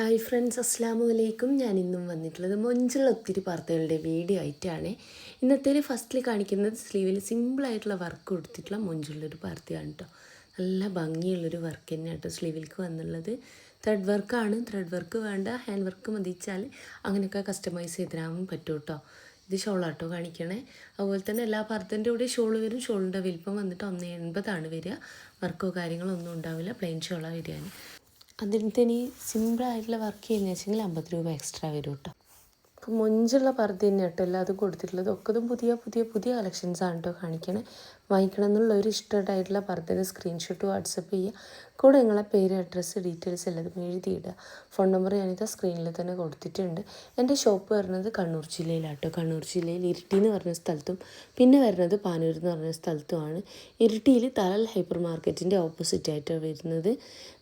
Hi friends അസ്സാം വലൈക്കും ഞാൻ ഇന്നും വന്നിട്ടുള്ളത് മൊഞ്ചുള്ള ഒത്തിരി വാർത്തകളുടെ വീഡിയോ ആയിട്ടാണ്. ഇന്നത്തേൽ ഫസ്റ്റിൽ കാണിക്കുന്നത് സ്ലീവിൽ സിമ്പിളായിട്ടുള്ള വർക്ക് കൊടുത്തിട്ടുള്ള മൊഞ്ചുള്ളൊരു പാർത്തയാണ് കേട്ടോ നല്ല ഭംഗിയുള്ളൊരു വർക്ക് തന്നെയാണ് കേട്ടോ സ്ലീവിൽക്ക് വന്നുള്ളത്. ത്രെഡ് വർക്കാണ് ത്രെഡ് വർക്ക് വേണ്ട. ഹാൻഡ് വർക്ക് മതിച്ചാൽ അങ്ങനെയൊക്കെ കസ്റ്റമൈസ് ചെയ്തിരാൻ പറ്റും കേട്ടോ ഇത് ഷോളാട്ടോ കാണിക്കണേ. അതുപോലെ തന്നെ എല്ലാ പാർത്തന്റെ കൂടെ ഷോൾ വരും. ഷോളിന്റെ വലിപ്പം വന്നിട്ട് ഒന്ന് എൺപതാണ് വരിക. വർക്കോ കാര്യങ്ങളോ ഒന്നും ഉണ്ടാവില്ല. പ്ലെയിൻ ഷോളാണ് വരികയാണ് അതിനകത്ത് ഇനി സിമ്പിളായിട്ടുള്ള വർക്ക് ചെയ്യുന്ന വെച്ചെങ്കിൽ അമ്പത് രൂപ എക്സ്ട്രാ വരും കേട്ടോ. അപ്പോൾ മൊഞ്ചുള്ള പർദ്ദ തന്നെ കേട്ടോ എല്ലാതും കൊടുത്തിട്ടുള്ളത് ഒക്കതും പുതിയ പുതിയ പുതിയ കളക്ഷൻസാണ് കേട്ടോ കാണിക്കണേ. വാങ്ങിക്കണം എന്നുള്ള ഒരു ഇഷ്ടമായിട്ടുള്ള പർദ്ദയുടെ സ്ക്രീൻഷോട്ട് വാട്സപ്പ് ചെയ്യുക. കൂടെ നിങ്ങളെ പേര് അഡ്രസ്സ് ഡീറ്റെയിൽസ് എല്ലാതും എഴുതിയിടുക. ഫോൺ നമ്പർ ഞാനിത് സ്ക്രീനിൽ തന്നെ കൊടുത്തിട്ടുണ്ട്. എന്റെ ഷോപ്പ് വരുന്നത് കണ്ണൂർ ജില്ലയിലാട്ടോ കണ്ണൂർ ജില്ലയിൽ ഇരിട്ടി എന്ന് പറഞ്ഞ സ്ഥലത്തും പിന്നെ വരുന്നത് പാനൂർ എന്ന് പറഞ്ഞ സ്ഥലത്തുമാണ്. ഇരിട്ടിയിൽ തലൽ ഹൈപ്പർ മാർക്കറ്റിന്റെ ഓപ്പോസിറ്റ് ആയിട്ടാണ് വരുന്നത്.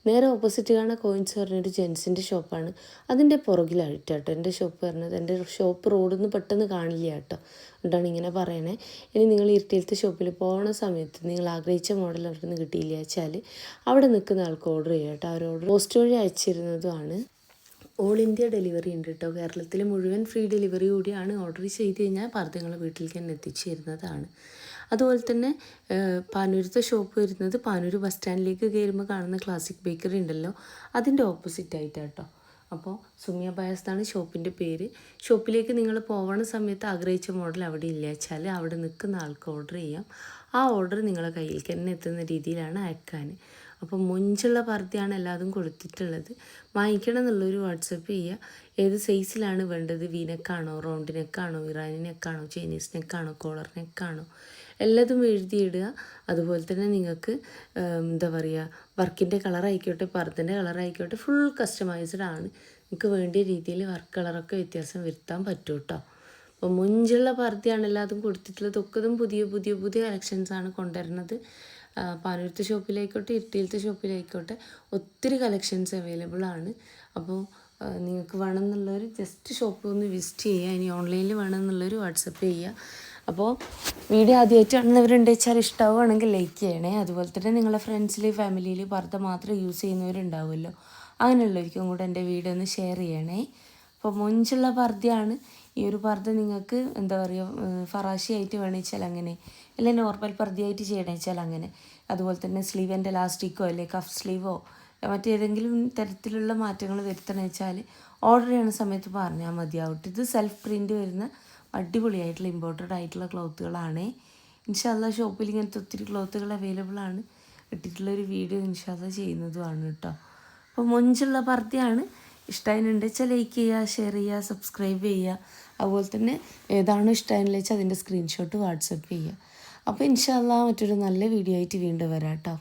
നേരെ ഓപ്പോസിറ്റ് കാണുന്ന കോയിൻസ് പറഞ്ഞൊരു ജെൻസിന്റെ ഷോപ്പാണ് അതിന്റെ പുറകിലായിട്ടാട്ടോ എന്റെ ഷോപ്പ് വരുന്നത്. എന്റെ ഷോപ്പ് റോഡിൽ നിന്ന് പെട്ടെന്ന് കാണില്ല കേട്ടോ. അതുകൊണ്ടാണ് ഇങ്ങനെ പറയണേ. ഇനി നിങ്ങൾ ഇരട്ടിയിലത്തെ ഷോപ്പിൽ പോകുന്ന സമയത്ത് നിങ്ങൾ ആഗ്രഹിച്ച മോഡൽ അവിടെ നിന്ന് കിട്ടിയില്ല വെച്ചാൽ അവിടെ നിൽക്കുന്ന ആൾക്ക് ഓർഡർ ചെയ്യാം കേട്ടോ. അവർ ഓർഡർ പോസ്റ്റ് വഴി അയച്ചിരുന്നതുമാണ്. ഓൾ ഇന്ത്യ ഡെലിവറി ഉണ്ട് കേട്ടോ. കേരളത്തിൽ മുഴുവൻ ഫ്രീ ഡെലിവറി കൂടിയാണ് ഓർഡർ ചെയ്ത് കഴിഞ്ഞാൽ പർദ്ദങ്ങൾ വീട്ടിലേക്ക് തന്നെ എത്തിച്ചു തരുന്നതാണ് അതുപോലെ തന്നെ പാനൂരത്തെ ഷോപ്പ് വരുന്നത് പാനൂർ ബസ് സ്റ്റാൻഡിലേക്ക് കയറുമ്പോൾ കാണുന്ന ക്ലാസിക് ബേക്കറി ഉണ്ടല്ലോ. അതിന്റെ ഓപ്പോസിറ്റ് ആയിട്ടാണ് കേട്ടോ. അപ്പോൾ സുമിയ ബയസ്താണ് ഷോപ്പിന്റെ പേര്. ഷോപ്പിലേക്ക് നിങ്ങൾ പോകണ സമയത്ത് ആഗ്രഹിച്ച മോഡൽ അവിടെ ഇല്ല വെച്ചാൽ അവിടെ നിൽക്കുന്ന ആൾക്ക് ഓർഡർ ചെയ്യാം. ആ ഓർഡർ നിങ്ങളെ കയ്യിലേക്ക് തന്നെ എത്തുന്ന രീതിയിലാണ് അയക്കാൻ. അപ്പോൾ മുഞ്ചുള്ള പർദ്ദയാണ് എല്ലാതും കൊടുത്തിട്ടുള്ളത്. വാങ്ങിക്കണം എന്നുള്ളൊരു വാട്സപ്പ് ചെയ്യുക. ഏത് സൈസിലാണ് വേണ്ടത്? വീനക്കാണോ റൗണ്ട് നെക്കാണോ ഇറാനി നെക്കാണോ ചൈനീസ് നെക്കാണോ കോളർ നെക്കാണോ എല്ലാതും എഴുതിയിടുക. അതുപോലെ തന്നെ നിങ്ങൾക്ക് എന്താ പറയുക വർക്കിന്റെ കളറായിക്കോട്ടെ പർദ്ദന്റെ കളറായിക്കോട്ടെ ഫുൾ കസ്റ്റമൈസ്ഡ് ആണ്. നിങ്ങൾക്ക് വേണ്ട രീതിയിൽ വർക്ക് കളറൊക്കെ വ്യത്യാസം വരുത്താൻ പറ്റും കേട്ടോ അപ്പോൾ മുഞ്ചുള്ള പർദ്ദയാണ് എല്ലാതും കൊടുത്തിട്ടുള്ളത്. ഒക്കതും പുതിയ പുതിയ പുതിയ കളക്ഷൻസാണ് കൊണ്ടുവരുന്നത്. പാനൂരത്തെ ഷോപ്പിലായിക്കോട്ടെ ഇരട്ടിയിലത്തെ ഷോപ്പിലായിക്കോട്ടെ ഒത്തിരി കളക്ഷൻസ് അവൈലബിൾ ആണ്. അപ്പോൾ നിങ്ങൾക്ക് വേണമെന്നുള്ളവർ ജസ്റ്റ് ഷോപ്പ് ഒന്ന് വിസിറ്റ് ചെയ്യുക. ഇനി ഓൺലൈനിൽ വേണമെന്നുള്ളവർ വാട്സപ്പ് ചെയ്യുക. അപ്പോൾ വീഡിയോ ആദ്യമായിട്ട് കാണുന്നവരുണ്ട് വെച്ചാൽ ഇഷ്ടമാവുകയാണെങ്കിൽ ലൈക്ക് ചെയ്യണേ. അതുപോലെ തന്നെ നിങ്ങളുടെ ഫ്രണ്ട്സിൽ ഫാമിലിയിൽ പർദ്ദ മാത്രം യൂസ് ചെയ്യുന്നവരുണ്ടാവുമല്ലോ. അങ്ങനെയുള്ളവർക്കും കൂടെ എന്റെ വീഡിയോ ഒന്ന് ഷെയർ ചെയ്യണേ. അപ്പോൾ മുഞ്ചുള്ള പർദ്ദയാണ്. ഈ ഒരു പർദ്ദ നിങ്ങൾക്ക് എന്താ പറയുക ഫറാശി ആയിട്ട് വേണമെച്ചാൽ അങ്ങനെ അല്ലെ നോർമൽ പർദ്ദയായിട്ട് ചെയ്യണമെച്ചാൽ അങ്ങനെ. അതുപോലെ തന്നെ സ്ലീവിന്റെ ലാസ്റ്റിക്കോ അല്ലെ കഫ് സ്ലീവോ മറ്റേതെങ്കിലും തരത്തിലുള്ള മാറ്റങ്ങൾ വരുത്തണം വെച്ചാൽ ഓർഡർ ചെയ്യണ സമയത്ത് പറഞ്ഞാൽ മതിയാവട്ടെ ഇത് സെൽഫ് പ്രിന്റ് വരുന്ന അടിപൊളിയായിട്ടുള്ള ഇമ്പോർട്ടഡ് ആയിട്ടുള്ള ക്ലോത്തുകളാണ് ഇൻഷാല്ല ഷോപ്പിൽ ഇങ്ങനത്തെ ഒത്തിരി ക്ലോത്തുകൾ അവൈലബിൾ ആണ്. ഇട്ടിട്ടുള്ളൊരു വീഡിയോ ഇൻഷാല്ല ചെയ്യുന്നതുമാണ് കേട്ടോ. അപ്പോൾ മൊഞ്ചുള്ള പർദ്ദയാണ്. ഇഷ്ടമായിട്ടുണ്ട് വെച്ചാൽ ലൈക്ക് ചെയ്യുക ഷെയർ ചെയ്യുക സബ്സ്ക്രൈബ് ചെയ്യുക അതുപോലെ തന്നെ ഏതാണോ ഇഷ്ടമായെന്ന് വെച്ചാൽ അതിന്റെ സ്ക്രീൻഷോട്ട് വാട്സപ്പ് ചെയ്യുക അപ്പോൾ ഇൻഷാല്ല മറ്റൊരു നല്ല വീഡിയോ ആയിട്ട് വീണ്ടും വരാം കേട്ടോ